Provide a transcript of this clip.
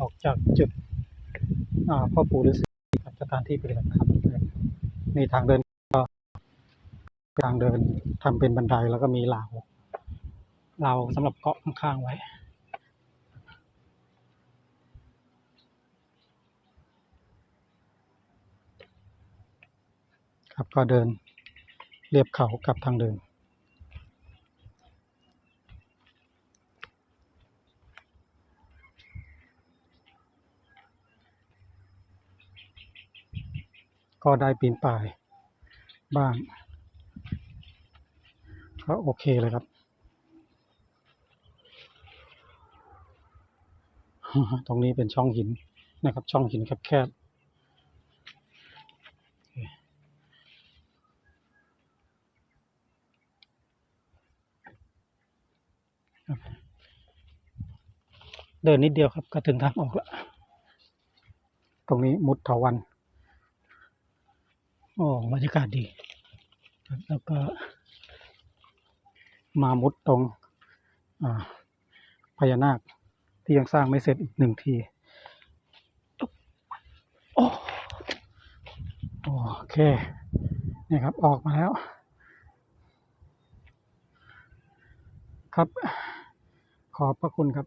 ออกจากจุดพ่อปู่ฤาษีกับสถานที่ปฏิบัติธรรมนะครับมีทางเดินก็ทางเดินทำเป็นบันไดแล้วก็มีราวราวสำหรับเกาะข้างๆไว้ครับก็เดินเรียบเขากับทางเดิน ก็ได้ปีนป่ายบ้างก็โอเคเลยครับ ตรงนี้เป็นช่องหินนะครับ ช่องหินแคบๆคบเดินนิดเดียวครับก็ถึงทางออกแล้ว ตรงนี้มุดเถาวัน โอ้บรรยากาศดีแล้วก็ มามุดตรงพญานาคที่ยังสร้างไม่เสร็จอีกหนึ่งทีโอ้โอเคนี่ครับออกมาแล้ว ครับ ขอบพระคุณครับ